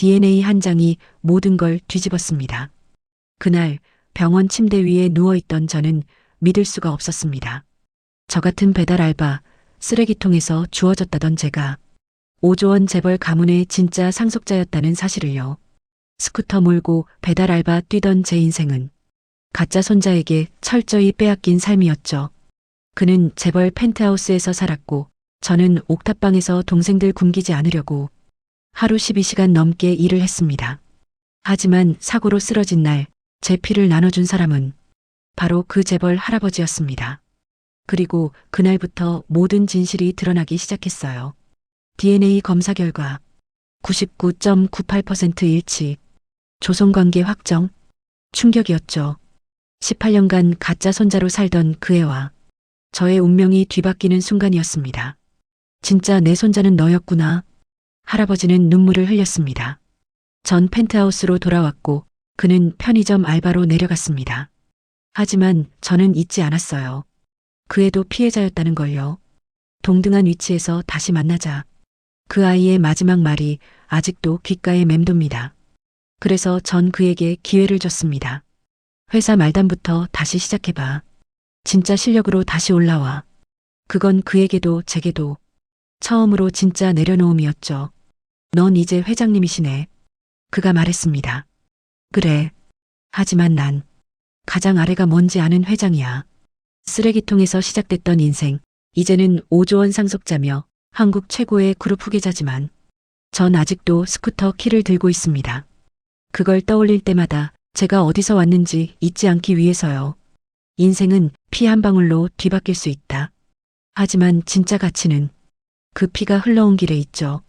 DNA 한 장이 모든 걸 뒤집었습니다. 그날 병원 침대 위에 누워있던 저는 믿을 수가 없었습니다. 저 같은 배달 알바, 쓰레기통에서 주워졌다던 제가 오조원 재벌 가문의 진짜 상속자였다는 사실을요. 스쿠터 몰고 배달 알바 뛰던 제 인생은 가짜 손자에게 철저히 빼앗긴 삶이었죠. 그는 재벌 펜트하우스에서 살았고 저는 옥탑방에서 동생들 굶기지 않으려고 하루 12시간 넘게 일을 했습니다. 하지만 사고로 쓰러진 날 제 피를 나눠준 사람은 바로 그 재벌 할아버지였습니다. 그리고 그날부터 모든 진실이 드러나기 시작했어요. DNA 검사 결과 99.98% 일치, 조손관계 확정, 충격이었죠. 18년간 가짜 손자로 살던 그 애와 저의 운명이 뒤바뀌는 순간이었습니다. 진짜 내 손자는 너였구나. 할아버지는 눈물을 흘렸습니다. 전 펜트하우스로 돌아왔고 그는 편의점 알바로 내려갔습니다. 하지만 저는 잊지 않았어요. 그 애도 피해자였다는 걸요. 동등한 위치에서 다시 만나자. 그 아이의 마지막 말이 아직도 귓가에 맴돕니다. 그래서 전 그에게 기회를 줬습니다. 회사 말단부터 다시 시작해봐. 진짜 실력으로 다시 올라와. 그건 그에게도 제게도 처음으로 진짜 내려놓음이었죠. 넌 이제 회장님이시네. 그가 말했습니다. 그래. 하지만 난 가장 아래가 뭔지 아는 회장이야. 쓰레기통에서 시작됐던 인생, 이제는 5조 원 상속자며 한국 최고의 그룹 후계자지만 전 아직도 스쿠터 키를 들고 있습니다. 그걸 떠올릴 때마다 제가 어디서 왔는지 잊지 않기 위해서요. 인생은 피 한 방울로 뒤바뀔 수 있다. 하지만 진짜 가치는 그 피가 흘러온 길에 있죠.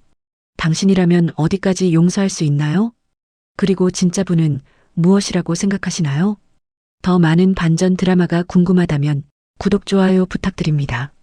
당신이라면 어디까지 용서할 수 있나요? 그리고 진짜 분은 무엇이라고 생각하시나요? 더 많은 반전 드라마가 궁금하다면 구독, 좋아요 부탁드립니다.